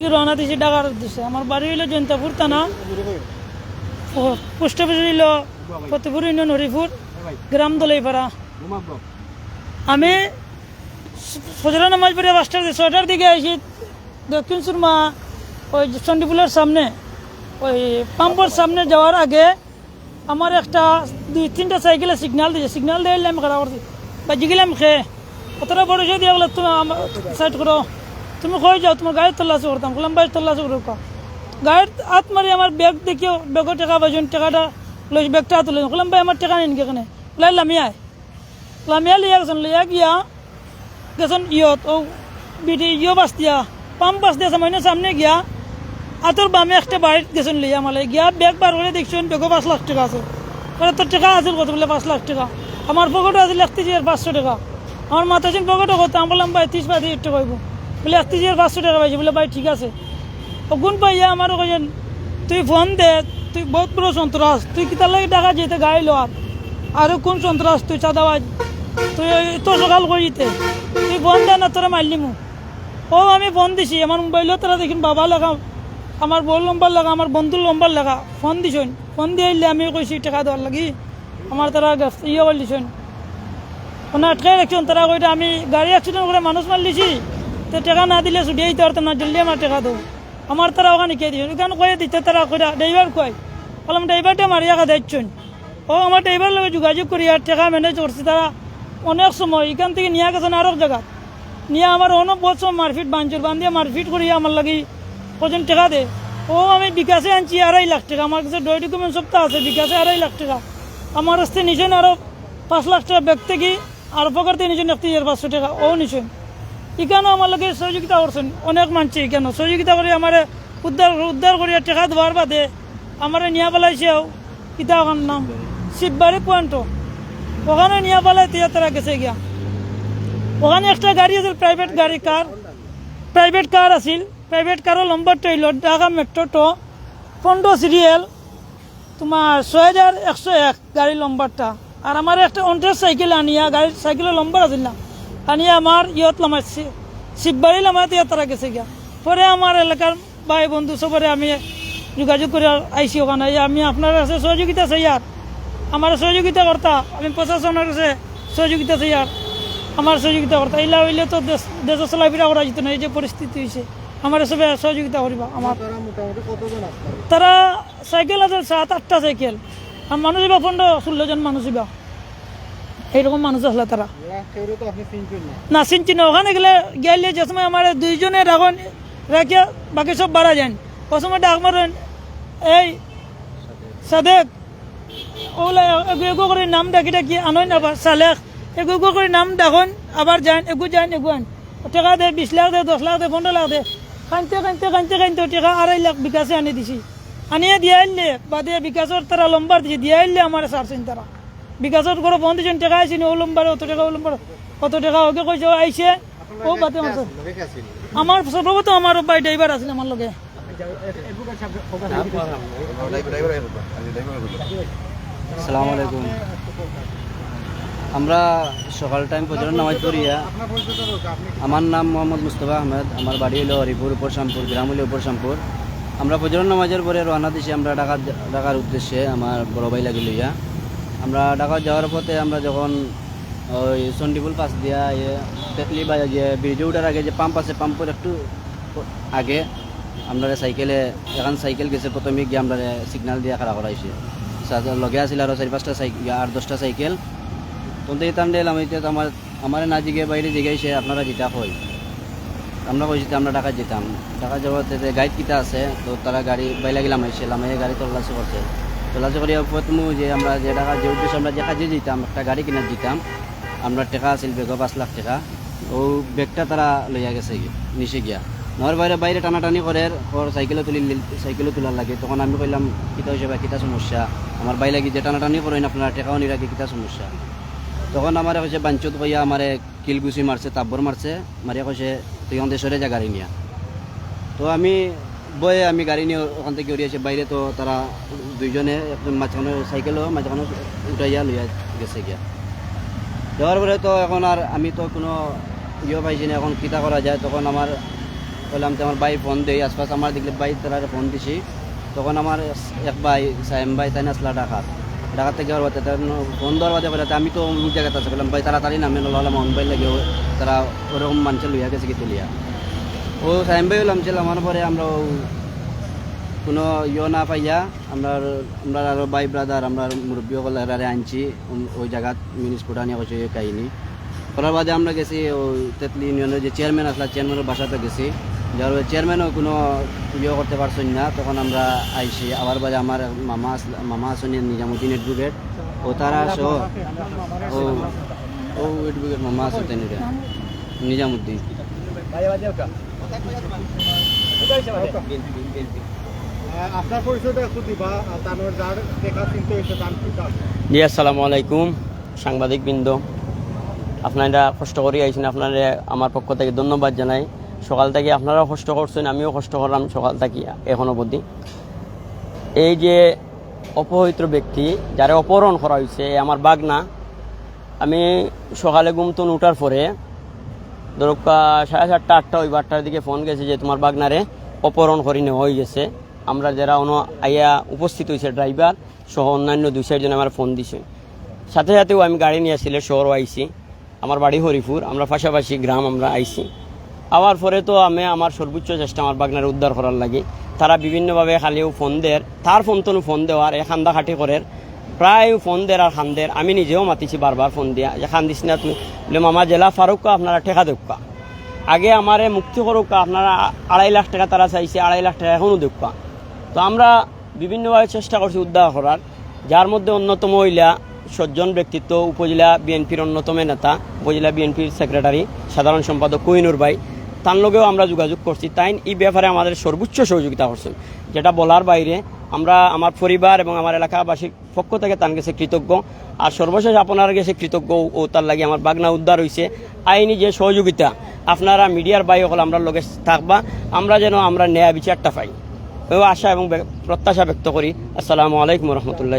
রওনা দিছি ঢাকার উদ্দেশ্যে। আমার বাড়ি হইল জয়ন্তাপুর থানা। পোস্ট অফিস হইল ফতেপুর ইউনিয়ন, হরিপুর, গ্রাম দলাইপাড়া। আমি ফজরা নামাজ পড়ে পাঁচটার দিকে, ছয়টার দিকে আসি দক্ষিণ সুরমা, ওই চণ্ডীপুলের সামনে। ওই পাম্পর সামনে যাওয়ার আগে আমার একটা দুই, তিনটা সাইকেলে সিগনাল দিয়েছে। সিগনাল দিয়ে আমি খারাপ করছি বাজি গেলাম খেয়ে কতটা বড় বলে, তুমি আমার সাইড করো। তুমি কই যাও? তোমার গাড়ির তল্লাশি করতাম বললাম বাড়ির তল্লাশি করো কা গাড়ির হাত মারি আমার ব্যাগ দেখিও ব্যাগের টাকা বাজন টাকাটা লই ব্যাগটা তুলে বললাম ভাই আমার টাকা নেন কেখানে বলে লামিয়ায় লামিয়া লিয়া গেছেন লিয়া গিয়া গেছেন ইয়ত, ও বিডি ইয় বাস দিয়া, পাম্প বাস দিয়া সামান্য সামনে গিয়া আতর বামে একটা বাড়িত গেছেন লিয়া মালে। গিয়া ব্যাগ বার করে দেখছেন, ব্যাগও পাঁচ লাখ টাকা আছে। বলে তোর টাকা আছিল কত বলে পাঁচ লাখ টাকা? আমার পকেটে আছিল একত্রিশ হাজার পাঁচশো টাকা। আমার মাথা ছিল পকেটে কত আমি বললাম ভাই, ত্রিশ পঁয়ত্রিশ টাকা হইব। বলে একত্রিশ হাজার পাঁচশো টাকা পাইছি বলে, ভাই, ঠিক আছে। গুণ পাইয়া আমারও কইছেন তুই ফোন দে, তুই বহুত বড় সন্ত্রাস, তুই কিতার লাগে টাকা যেতে গাড়ি লোয়ার আরও? কোন সন্ত্রাস, তুই চাঁদাবাজ, তুই তো সকাল করিতে। তুই ফোন দে না, তোরা মারলি মু ও, আমি ফোন দিছি, আমার মোবাইলও তারা দেখিন বাবা লেখা, আমার বউ নম্বর লেখা, আমার বন্ধুর নম্বর লেখা, ফোন দিছন। ফোন দিয়ে আইলে আমি কইছি, টাকা দেওয়ার লাগি, আমার তারা ইয়ে করে দিছন। মানে আটকাই রাখছেন, তারা কইটা আমি গাড়ি অ্যাক্সিডেন্ট করে মানুষ মারলিছি। তো টাকা না দিলে ছুটি দিতে পারতাম না জলদি আমার টাকা দেবো। আমার তারা ওখানে কে দিয়েছে ওখানে কয়ে দিতে তারা কইটা ড্রাইভার কয়? বললাম, ড্রাইভারটা মারিয়া কথা দিচ্ছেন ও আমার ড্রাইভার লগে যোগাযোগ করি আর টাকা ম্যানেজ করছি তারা অনেক সময়। এখান থেকে নিয়ে গেছেন আরও জায়গা। নিয়ে আমার অনেক সময় মারপিট, বাঞ্চুর বান্ধিয়ে মারপিট করি, আমার লাগি কজন টাকা দে ও আমি বিকাশে আনছি আড়াই লাখ টাকা। আমার কাছে ডয় ডকুমেন্ট সব তো আছে, বিকাশে আড়াই লাখ টাকা। আমার কাছে নিছেন আরও পাঁচ লাখ টাকা ব্যাগ থেকে আর পকেটতে নিছেন এক হাজার পাঁচশো টাকা। ও নিছেন। এখানেও আমার লাগে সহযোগিতা করছেন, অনেক মানছে এখানে সহযোগিতা করে আমার উদ্ধার উদ্ধার করিয়া টেকা দেওয়ার বাদে আমার নিয়ে পেলাইছেও কিতা ওখান নাম শিববাড়ি পয়েন্ট। ওখানে নিয়ে পেলাই তিয়া তারা গেছে গিয়া। ওখানে একটা গাড়ি আছিল প্রাইভেট গাড়ি কার প্রাইভেট কার আছিল প্রাইভেট কারও নম্বরটা হইল ঢাকা মেট্রো টো। পনেরো সিরিয়াল তোমার ছয় হাজার একশো এক গাড়ির নম্বরটা আর আমার একটা অন্টার সাইকেল আনিয়া, গাড়ির সাইকেলের নম্বর আছিল না। আনিয়া আমার ইয়ত লামাইছি শিববাড়ি লামাতে তারা গেছে গিয়া। পরে আমার এলাকার ভাই বন্ধু সবরে আমি যোগাযোগ করে আইসি ওখানে। আমি আপনার কাছে সহযোগিতা চাই আর আমার সহযোগিতা কর্তা আমি প্রশাসনের কাছে সহযোগিতা চাই আর আমার সহযোগিতা কর্তা এইলা হইলে তো দেশ দেশ চলাফেরা করা যেত না এই যে পরিস্থিতি হয়েছে আমার সবে সহযোগিতা করিবা আমার তারা সাইকেল আছে? সাত আটটা সাইকেল আর মানুষ ইবা পনেরো ষোলো জন মানুষ ইবা এইরকম মানুষ আসলে তারা। না। চিনছি না। ওখানে গেলে গেলে যে সময় আমার দুইজনে রাখন রেখে বাকি সব বাড়া যান। ও সময় ডাক মারেন এই সাদেক ওগুলা এগু এগু করে নাম ডাকি ডাকি আনইন আবার সালেক এগু এগু করে নাম ডাকুন আবার যান এগু যান এগু আন। টাকা দে বিশ লাখ দে দশ লাখ দে পনেরো লাখ দে। কানতে কানতে কানতে কানতে টাকা আড়াই লাখ বিকাশে আনি দিছি। আনিয়ে দিয়ে আইলে বাদে বিকাশের তারা লম্বার দিছে দিয়ে আইলে আমার সারছেন তারা বিকাশের করে বন্ধ দিয়েছেন টাকা আইসি ও লম্বারে অত টাকা, ও লম্বার কত টাকা, ওকে কইছে, ও আইসে ও মাসে আমার সর্বপ্রথম আমার বাই ড্রাইভার আছিল আমার লগে। আসসালামু আলাইকুম। আমরা সকাল টাইম ফজরের নামাজ পড়িয়া, আমার নাম মোহাম্মদ মুস্তফা আহমেদ, আমার বাড়ি হলো হরিপুর উপর শ্যামপুর গ্রাম হলো উপর শ্যামপুর আমরা ফজরের নামাজের পরে রওনা দিছি আমরা ঢাকা, ঢাকার উদ্দেশ্যে, আমার বড় ভাই লাগি লইয়া। আমরা ঢাকা যাওয়ার পথে আমরা যখন ওই চণ্ডীপুল পাশ দিয়া ইয়ে তেতলি বা যে ব্রিজে উঠার আগে যে পাম্প আছে পাম্পের একটু আগে আমরা সাইকেলে এখন সাইকেল গেছে, প্রথমে গিয়ে আমরা সিগনাল দিয়ে খাড়া করাইছি। লগে আছিল আরও চারি পাঁচটা সাইকেল আর দশটা সাইকেল তখন ইতাম দিলাম এটা আমার আমার না জিগে বাইরে জিগাইছে, আপনারা যেটা হয় আমরা কইছি আমরা ঢাকা যেতাম। ঢাকা যাওয়ার যে গাইড কিটা আছে, তো তারা গাড়ি বাইলা গেলাম আইসে লামাই গাড়ি তল্লাশি করছে। তল্লাশি করিয়া প্রথম যে আমরা যে ঢাকা যে উদ্দেশ্যে আমরা যে কাজে যেতাম একটা গাড়ি কিনে দিতাম, আমরা টাকা আছিল বেগ পাঁচ লাখ টাকা। ও ব্যাগটা তারা লইয়া গেছে নিচে গিয়া। নহর বাইরে বাইরে টানাটানি করে ওর সাইকেলে তুলি সাইকেলে তোলার লাগে। তখন আমি কইলাম, কিতা হয়েছে বা, কিতা সমস্যা? আমার বাই লাগি যে টানাটানি করেন আপনারা টেকাও নিরাগে কিতা সমস্যা। তখন আমার কৈছে, বাঞ্চত কইয়া আমার কিলগুচি মারছে তাব্বর মারছে মারিয়া কৈছে, তুই অন্দেশ্বরে যা গাড়ি নিয়া। তো আমি বয়ে আমি গাড়ি নিয়ে ওখান থেকে উড়িয়েছে বাইরে তো তারা দুইজনে একজন মাঝখানে সাইকেলও, মাঝখানে উঠাইয়া লইয়া গেছে গিয়া। যাওয়ার পরে তো এখন আর আমি তো কোনো ইয়ে পাইছি না, এখন কিতা করা যায়? তখন আমার বললাম তো আমার ভাই ফোন দেই, আশপাশ আমার দেখলে ভাই তারা ফোন দিছি। তখন আমার এক ভাই, সাইম ভাই, তাই আসলা ঢাকা ঢাকা থেকে আর বাদে ফোন দেওয়ার বাদে বলে আমি তো অমুক জায়গাতে আছে, বললাম, ভাই, তাড়াতাড়ি নামে নলাম মোবাইল লাগে ও- তারা ওরকম মানুষের লইয়া গেছে কি তুলিয়া? ও সাইম ভাই হলাম ছিল আমার পরে আমরা কোনো ইয়ে না পাইয়া আমরা আমরা আরও বাই ব্রাদার আমরা মুরব্বী সকল আনছি ওই জায়গাত মিনিস ফুটানি হচ্ছে এই কাহিনী। করার বাদে আমরা গেছি ওই তেতলি ইউনিয়নের যে চেয়ারম্যান আসলা চেয়ারম্যানের বাসাতে গেছি। যার চেয়ারম্যানও কোনো ইয়ে করতে পারছেন না, তখন আমরা আইছি। আবার বাদে আমার মামা মামা আসেন নিজামুদ্দিন এডভোকেট ও তারা সহ ও ও এডভোকেট মামা আছে তেন নিজামুদ্দিন। জি, আসসালামু আলাইকুম, সাংবাদিক বৃন্দ। আপনারা কষ্ট করে আইছেন, আপনারা আমার পক্ষ থেকে ধন্যবাদ জানাই। সকাল থেকে আপনারাও কষ্ট করছেন, আমিও কষ্ট করলাম সকাল থেকে এখনও অবধি। এই যে অপবিত্র ব্যক্তি, যারা অপহরণ করা হয়েছে আমার বাগনা। আমি সকালে ঘুমতুন উঠার পরে আহ, সাড়ে সাতটা আটটা ওই বারটার দিকে ফোন গেছে যে তোমার বাগনারে অপহরণ করে নেওয়া হয়ে গেছে। আমরা যারা অন আইয়া উপস্থিত হয়েছে ড্রাইভার সহ অন্যান্য দুই চারজন আমার ফোন দিছে। সাথে সাথেও আমি গাড়ি নিয়ে আসলে শহরও আইছি। আমার বাড়ি হরিপুর আমরা পাশাপাশি গ্রাম আমরা আইছি। আবার পরে তো আমি আমার সর্বোচ্চ চেষ্টা আমার বাগনার উদ্ধার করার লাগে। তারা বিভিন্নভাবে খালিও ফোন দেয় তার ফোন তো ফোন দেওয়ার এ খান্দা খাটি করের। প্রায় ফোন দের আর খান্দের আমি নিজেও মাতিছি বারবার ফোন দিয়া। যে খান দিস না তুমি। বলে, মামা, জেলা ফারুকা, আপনারা ঠেকা দেবকা। আগে আমারে মুক্তি করুকা, আপনারা আড়াই লাখ টাকা তারা চাইছে, আড়াই লাখ টাকা এখনও দেবকা। তো আমরা বিভিন্নভাবে চেষ্টা করছি উদ্ধার করার। যার মধ্যে অন্যতম হইলা সজ্জন ব্যক্তিত্ব, উপজেলা বিএনপির অন্যতম নেতা, উপজেলা বিএনপির সেক্রেটারি, সাধারণ সম্পাদক কোহিনুর ভাই। তার লগেও আমরা যোগাযোগ করছি। তাই এই ব্যাপারে আমাদের সর্বোচ্চ সহযোগিতা করছেন। যেটা বলার বাইরে আমরা আমার পরিবার এবং আমার এলাকাবাসীর পক্ষ থেকে তার কাছে কৃতজ্ঞ। আর সর্বশেষ আপনার কাছে কৃতজ্ঞ ও তার লাগে আমার বাগনা উদ্ধার হয়েছে আইনি যে সহযোগিতা, আপনারা মিডিয়ার বাই হল আমরা লগে থাকবা, আমরা যেন আমরা ন্যায় বিচারটা পাই। ও আশা এবং প্রত্যাশা ব্যক্ত করি। আসসালামু আলাইকুম রহমতুল্লাহ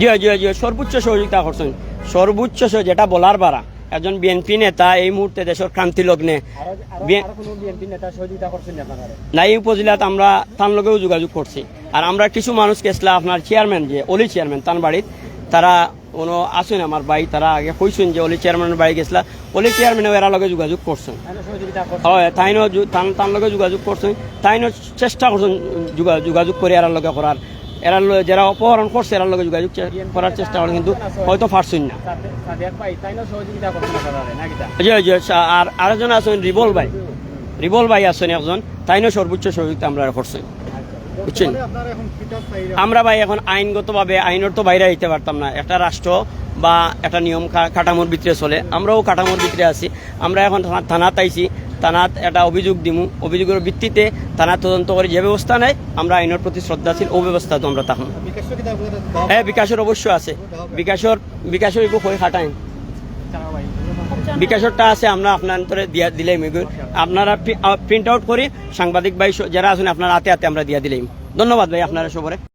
জি জি জি সর্বোচ্চ সহযোগিতা করছেন। সর্বোচ্চ যেটা বলার বারা একজন বিএনপি নেতা এই মুহূর্তে দেশের ক্রান্তি লগ্নে। নাই উপজেলাত আমরা তার লগেও যোগাযোগ করছি। আর আমরা কিছু মানুষ গেছিলাম আপনার চেয়ারম্যান যে অলি চেয়ারম্যান তার বাড়িত তারা কোনো আসেন আমার বাড়ি তারা আগে কইছেন যে অলি চেয়ারম্যানের বাড়ি গেছিলা অলি চেয়ারম্যানও এরা লগে যোগাযোগ করছেন। হয় তাইনও তার লগে যোগাযোগ করছেন। তাইনও চেষ্টা করছেন যোগা- যোগাযোগ করে এরার লগে করার। লগে যারা অপহরণ করছে, এরার লগে যোগাযোগ করার চেষ্টা করে, কিন্তু হয়তো পারছেন না। জি জি আর আরেকজন আছেন, রিবল ভাই। রিবল ভাই আছেন একজন। তাইনও সর্বোচ্চ সহযোগিতা আমরা করছেন বুঝছেন? আমরা ভাই এখন আইনগতভাবে, আইনের তো বাইরে হইতে পারতাম না। একটা রাষ্ট্র বা একটা নিয়ম কাঠামোর ভিতরে চলে। আমরাও কাঠামোর ভিতরে আছি। আমরা এখন থানা- থানাত আইছি। থানাত একটা অভিযোগ দিমু। অভিযোগের ভিত্তিতে থানা তদন্ত করে যে ব্যবস্থা নেয়, আমরা আইনের প্রতি শ্রদ্ধাশীল ও ব্যবস্থা তো আমরা আপনারা হ্যাঁ বিকাশের অবশ্য আছে। বিকাশের বিকাশের একটু হয়ে খাটাই বিকাশরটা আছে, আমরা আপনার ধরে দিয়া দিলেই আপনারা প্রিন্ট আউট করে, সাংবাদিক ভাই যারা আছেন, আপনারা হাতে হাতে আমরা দিয়া দিলেই ধন্যবাদ ভাই আপনারা সবরে।